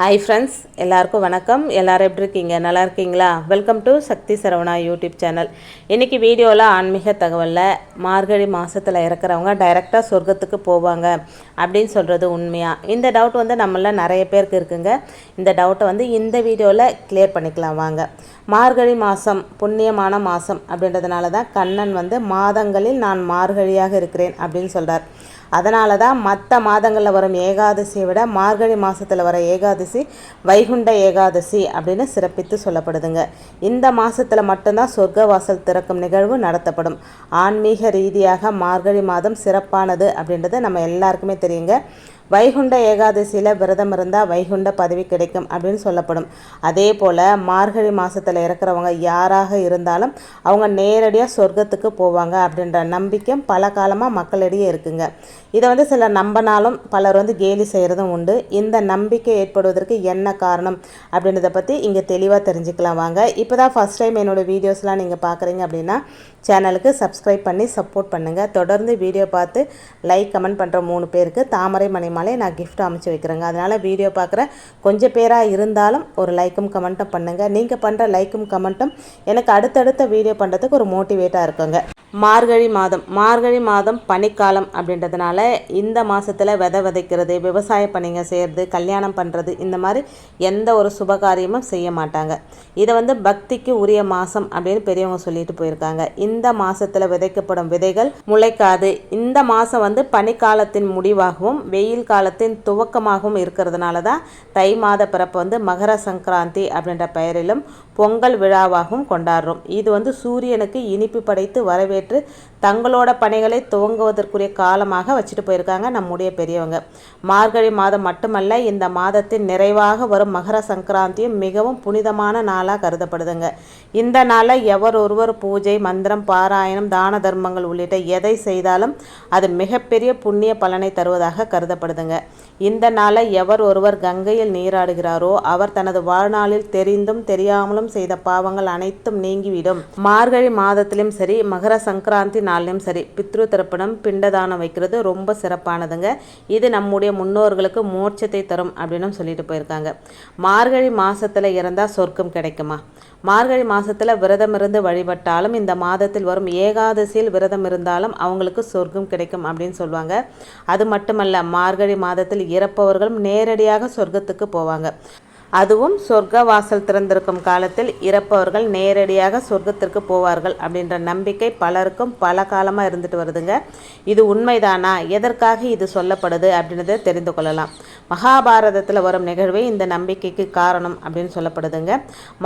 Hi friends எல்லாருக்கும் வணக்கம். எல்லோரும் எப்படி இருக்கீங்க? நல்லா இருக்கீங்களா? Welcome to Shakti Saravana YouTube channel இன்றைக்கி வீடியோவில் ஆன்மீக தகவலில் மார்கழி மாதத்தில் இறக்குறவங்க டைரெக்டாக சொர்க்கத்துக்கு போவாங்க அப்படின்னு சொல்கிறது உண்மையாக இந்த டவுட் வந்து நம்மள நிறைய பேருக்கு இருக்குங்க. இந்த டவுட்டை வந்து இந்த வீடியோவில் கிளியர் பண்ணிக்கலாம் வாங்க. மார்கழி மாதம் புண்ணியமான மாதம் அப்படின்றதுனால தான் கண்ணன் வந்து மாதங்களில் நான் மார்கழியாக இருக்கிறேன் அப்படின்னு சொல்கிறார் அதனால தான் மற்ற மாதங்களில் வரும் ஏகாதசியை விட மார்கழி மாதத்தில் வர ஏகாதசி வைகுண்ட ஏகாதசி அப்படின்னு சிறப்பித்து சொல்லப்படுதுங்க. இந்த மாதத்தில் மட்டும்தான் சொர்க்க வாசல் திறக்கும் நிகழ்வு நடத்தப்படும். ஆன்மீக ரீதியாக மார்கழி மாதம் சிறப்பானது அப்படின்றது நம்ம எல்லாருக்குமே தெரியுங்க. வைகுண்ட ஏகாதசியில் விரதம் இருந்தால் வைகுண்ட பதவி கிடைக்கும் அப்படின்னு சொல்லப்படும். அதே போல் மார்கழி மாதத்தில் இறக்குறவங்க யாராக இருந்தாலும் அவங்க நேரடியாக சொர்க்கத்துக்கு போவாங்க அப்படின்ற நம்பிக்கை பல காலமாக மக்களிடையே இருக்குங்க. இதை வந்து சில நம்பினாலும் பலர் வந்து கேலி செய்கிறதும் உண்டு. இந்த நம்பிக்கை ஏற்படுவதற்கு என்ன காரணம் அப்படின்றத பற்றி இங்கே தெளிவாக தெரிஞ்சுக்கலாம் வாங்க. இப்போ தான் ஃபஸ்ட் டைம் என்னோடய வீடியோஸ்லாம் நீங்கள் பார்க்குறீங்க அப்படின்னா சேனலுக்கு சப்ஸ்கிரைப் பண்ணி சப்போர்ட் பண்ணுங்கள் தொடர்ந்து வீடியோ பார்த்து லைக் கமெண்ட் பண்ணுற மூணு பேருக்கு தாமரை மணிமாலை நான் gift அமைச்சு வைக்கிறேங்க. அதனால் வீடியோ பார்க்குற கொஞ்சம் பேராக இருந்தாலும் ஒரு லைக்கும் கமெண்ட்டும் பண்ணுங்கள் நீங்கள் பண்ணுற லைக்கும் கமெண்ட்டும் எனக்கு அடுத்தடுத்த வீடியோ பண்ணுறதுக்கு ஒரு மோட்டிவேட்டாக இருக்குங்க. மார்கழி மாதம் மார்கழி மாதம் பனிக்காலம் அப்படின்றதுனால இந்த மாதத்தில் விதை விதைக்கிறது விவசாய பணிங்க செய்கிறது கல்யாணம் பண்ணுறது இந்த மாதிரி எந்த ஒரு சுபகாரியமும் செய்ய மாட்டாங்க. இதை வந்து பக்திக்கு உரிய மாதம் அப்படின்னு பெரியவங்க சொல்லிட்டு போயிருக்காங்க. இந்த மாதத்தில் விதைக்கப்படும் விதைகள் முளைக்காது. இந்த மாதம் வந்து பனிக்காலத்தின் முடிவாகவும் வெயில் காலத்தின் துவக்கமாகவும் இருக்கிறதுனால தான் தை மாத பிறப்பு வந்து மகர சங்கராந்தி அப்படின்ற பெயரிலும் பொங்கல் விழாவாகவும் கொண்டாடுறோம். இது வந்து சூரியனுக்கு இனிப்பு படைத்து வரவேற்று தங்களோட பணிகளை துவங்குவதற்குரிய காலமாக வச்சுட்டு போயிருக்காங்க நம்முடைய பெரியவங்க. மார்கழி மாதம் மட்டுமல்ல இந்த மாதத்தின் நிறைவாக வரும் மகர சங்கராந்தியும் மிகவும் புனிதமான நாளாக கருதப்படுதுங்க. இந்த நாளில் எவர் ஒருவர் பூஜை மந்திரம் பாராயணம் தான தர்மங்கள் உள்ளிட்ட எதை செய்தாலும் அது மிகப்பெரிய புண்ணிய பலனை தருவதாக கருதப்படுதுங்க. இந்த நாளை எவர் ஒருவர் கங்கையில் நீராடுகிறாரோ அவர் தனது வாழ்நாளில் தெரிந்தும் தெரியாமலும் செய்த பாவங்கள் அனைத்தும் நீங்கிவிடும். மார்கழி மாதத்திலும் சரி மகர சங்கராந்தி நாள்லையும் சரி பித்ரு தர்ப்பணம் பிண்டதானம் வைக்கிறது ரொம்ப சிறப்பானதுங்க. இது நம்முடைய முன்னோர்களுக்கு மோட்சத்தை தரும் அப்படின்னு சொல்லிட்டு போயிருக்காங்க. மார்கழி மாதத்தில் இறந்தால் சொர்க்கம் கிடைக்குமா? மார்கழி மாதத்தில் விரதம் இருந்து வழிபட்டாலும் இந்த மாதத்தில் வரும் ஏகாதசியில் விரதம் இருந்தாலும் அவங்களுக்கு சொர்க்கம் கிடைக்கும் அப்படின்னு சொல்லுவாங்க. அது மட்டுமல்ல மார்கழி மாதத்தில் இறப்பவர்களும் நேரடியாக சொர்க்கத்துக்கு போவாங்க. அதுவும் சொர்க்க வாசல் திறந்திருக்கும் காலத்தில் இறப்பவர்கள் நேரடியாக சொர்க்கத்திற்கு போவார்கள் அப்படின்ற நம்பிக்கை பலருக்கும் பல காலமாக இருந்துட்டு வருதுங்க. இது உண்மைதானா? எதற்காக இது சொல்லப்படுது அப்படின்றத தெரிந்து கொள்ளலாம். மகாபாரதத்தில் வரும் நிகழ்வே இந்த நம்பிக்கைக்கு காரணம் அப்படின்னு சொல்லப்படுதுங்க.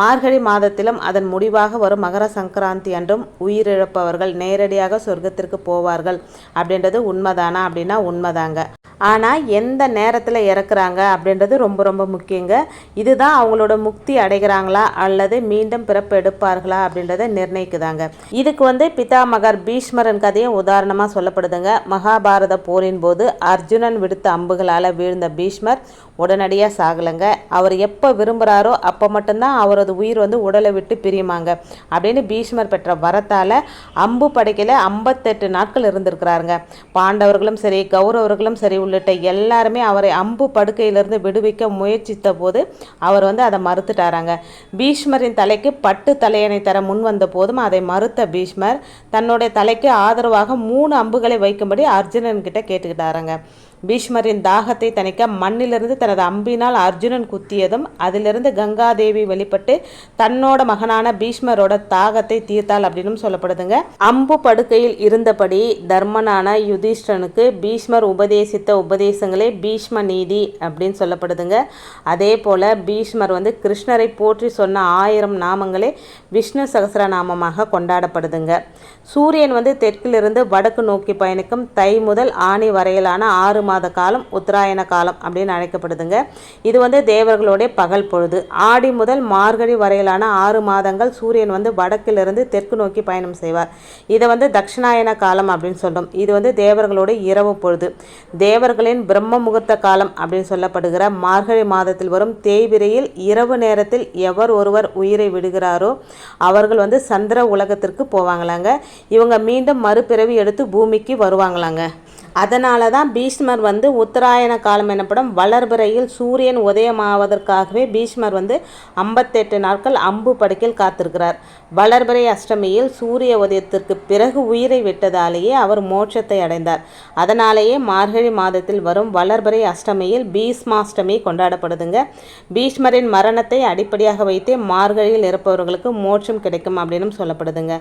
மார்கழி மாதத்திலும் அதன் முடிவாக வரும் மகர சங்கராந்தி அன்றும் உயிரிழப்பவர்கள் நேரடியாக சொர்க்கத்திற்கு போவார்கள் அப்படின்றது உண்மைதானா அப்படின்னா உண்மைதாங்க. ஆனால் எந்த நேரத்தில் இறக்குறாங்க அப்படின்றது ரொம்ப ரொம்ப முக்கியங்க. இதுதான் அவங்களோட முக்தி அடைகிறாங்களா அல்லது மீண்டும் பிறப்பு எடுப்பார்களா அப்படின்றத நிர்ணயிக்குதாங்க. இதுக்கு வந்து பிதாமகர் பீஷ்மரன் கதையும் உதாரணமாக சொல்லப்படுதுங்க. மகாபாரத போரின் போது அர்ஜுனன் விடுத்த அம்புகளால் வீழ்ந்த பீஷ்மர் உடனடியாக சாகலைங்க. அவர் எப்போ விரும்புகிறாரோ அப்போ மட்டும்தான் அவரது உயிர் வந்து உடலை விட்டு பிரியுமாங்க. அப்படின்னு பீஷ்மர் பெற்ற வரத்தால் அம்பு படைக்கையில் ஐம்பத்தெட்டு நாட்கள் இருந்திருக்கிறாருங்க. பாண்டவர்களும் சரி கௌரவர்களும் சரி உள்ளிட்ட எல்லாருமே அவரை அம்பு படுக்கையிலிருந்து விடுவிக்க முயற்சித்த போது அவர் வந்து அதை மறுத்துட்டாராங்க. பீஷ்மரின் தலைக்கு பட்டு தலையணை தர முன் வந்த போதும் அதை மறுத்த பீஷ்மர் தன்னுடைய தலைக்கு ஆதரவாக மூணு அம்புகளை வைக்கும்படி அர்ஜுனன் கிட்ட கேட்டுக்கிட்டாராங்க. பீஷ்மரின் தாகத்தை தணிக்க மண்ணிலிருந்து தனது அம்பினால் அர்ஜுனன் குத்தியதும் அதிலிருந்து கங்காதேவி வெளிப்பட்டு தன்னோட மகனான பீஷ்மரோட தாகத்தை தீர்த்தாள் அப்படின்னு சொல்லப்படுதுங்க. அம்பு படுக்கையில் இருந்தபடி தர்மனான யுதிஷ்டனுக்கு பீஷ்மர் உபதேசித்த உபதேசங்களே பீஷ்ம நீதி அப்படின்னு சொல்லப்படுதுங்க. அதே போல பீஷ்மர் வந்து கிருஷ்ணரை போற்றி சொன்ன ஆயிரம் நாமங்களே விஷ்ணு சகசிரநாமமாக கொண்டாடப்படுதுங்க. சூரியன் வந்து தெற்கிலிருந்து வடக்கு நோக்கி பயணிக்கும் தை முதல் ஆணி வரையிலான ஆறு மாத காலம் உத்தராயண காலம் அப்படின்னு அழைக்கப்படுதுங்க. இது வந்து தேவர்களுடைய பகல் பொழுது. ஆடி முதல் மார்கழி வரையிலான ஆறு மாதங்கள் சூரியன் வந்து வடக்கிலிருந்து தெற்கு நோக்கி பயணம் செய்வார். இதை வந்து தட்சிணாயன காலம் அப்படின்னு சொல்லும் இது வந்து தேவர்களுடைய இரவு பொழுது. தேவர்களின் பிரம்ம முகூர்த்த காலம் அப்படின்னு சொல்லப்படுகிற மார்கழி மாதத்தில் வரும் தேய்பிரையில் இரவு நேரத்தில் எவர் ஒருவர் உயிரை விடுகிறாரோ அவர்கள் வந்து சந்திர உலகத்திற்கு போவாங்களாங்க. இவங்க மீண்டும் மறுபிறவி எடுத்து பூமிக்கு வருவாங்களாங்க. அதனால தான் பீஷ்மர் வந்து உத்தராயண காலம் எனப்படும் வளர்பிறையில் சூரியன் உதயமாவதற்காகவே பீஷ்மர் வந்து ஐம்பத்தெட்டு நாட்கள் அம்பு படுக்கையில் காத்திருக்கிறார். வளர்பிறை அஷ்டமியில் சூரிய உதயத்திற்கு பிறகு உயிரை விட்டதாலேயே அவர் மோட்சத்தை அடைந்தார். அதனாலேயே மார்கழி மாதத்தில் வரும் வளர்பிறை அஷ்டமியில் பீஷ்மாஷ்டமி கொண்டாடப்படுதுங்க. பீஷ்மரின் மரணத்தை அடிப்படையாக வைத்தே மார்கழியில் இருப்பவர்களுக்கு மோட்சம் கிடைக்கும் அப்படின்னு சொல்லப்படுதுங்க.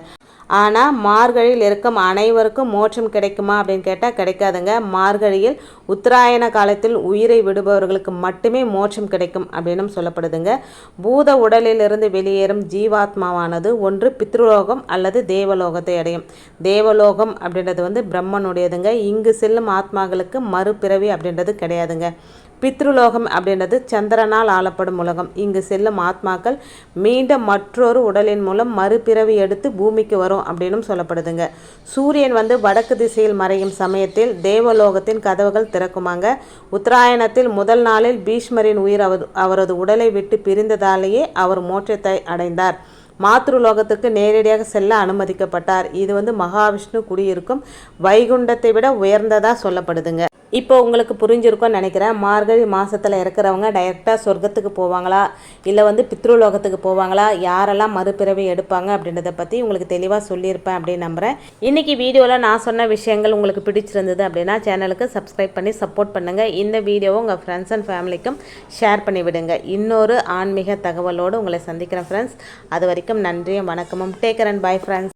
ஆனால் மார்கழியில் இருக்கும் அனைவருக்கும் மோட்சம் கிடைக்குமா அப்படின்னு கேட்டால் கிடைக்காதுங்க. மார்கழியில் உத்தராயண காலத்தில் உயிரை விடுபவர்களுக்கு மட்டுமே மோட்சம் கிடைக்கும் அப்படின்னு சொல்லப்படுதுங்க. பூத உடலிலிருந்து வெளியேறும் ஜீவாத்மாவானது ஒன்று பித்ருலோகம் அல்லது தேவலோகத்தை அடையும். தேவலோகம் அப்படின்றது வந்து பிரம்மனுடையதுங்க. இங்கு செல்லும் ஆத்மாக்களுக்கு மறுபிறவி அப்படின்றது கிடையாதுங்க. பித்ருலோகம் அப்படின்றது சந்திரனால் ஆளப்படும் உலகம். இங்கு செல்லும் ஆத்மாக்கள் மீண்டும் மற்றொரு உடலின் மூலம் மறுபிறவி எடுத்து பூமிக்கு வரும் அப்படின்னும் சொல்லப்படுதுங்க. சூரியன் வந்து வடக்கு திசையில் மறையும் சமயத்தில் தேவலோகத்தின் கதவுகள் திறக்குமாங்க. உத்தராயணத்தில் முதல் நாளில் பீஷ்மரின் உயிர் அவர் அவரது உடலை விட்டு பிரிந்ததாலேயே அவர் மோட்சத்தை அடைந்தார். மாத்ருலோகத்துக்கு நேரடியாக செல்ல அனுமதிக்கப்பட்டார். இது வந்து மகாவிஷ்ணு குடியிருக்கும் வைகுண்டத்தை விட உயர்ந்ததாக சொல்லப்படுதுங்க. இப்போ உங்களுக்கு புரிஞ்சிருக்கும்னு நினைக்கிறேன். மார்கழி மாதத்தில் இருக்கிறவங்க டைரெக்டாக சொர்க்கத்துக்கு போவாங்களா? இல்லை வந்து பித்ருலோகத்துக்கு போவாங்களா? யாரெல்லாம் மறுபிறவி எடுப்பாங்க அப்படின்றத பற்றி உங்களுக்கு தெளிவாக சொல்லியிருப்பேன் அப்படின்னு நம்புகிறேன் இன்றைக்கி வீடியோவில் நான் சொன்ன விஷயங்கள் உங்களுக்கு பிடிச்சிருந்தது அப்படின்னா சேனலுக்கு சப்ஸ்கிரைப் பண்ணி சப்போர்ட் பண்ணுங்கள் இந்த வீடியோவை உங்கள் ஃப்ரெண்ட்ஸ் அண்ட் ஃபேமிலிக்கும் ஷேர் பண்ணி விடுங்க. இன்னொரு ஆன்மீக தகவலோடு உங்களை சந்திக்கிறேன் ஃப்ரெண்ட்ஸ் அது வரைக்கும் நன்றியும் வணக்கமும். Taker and bye friends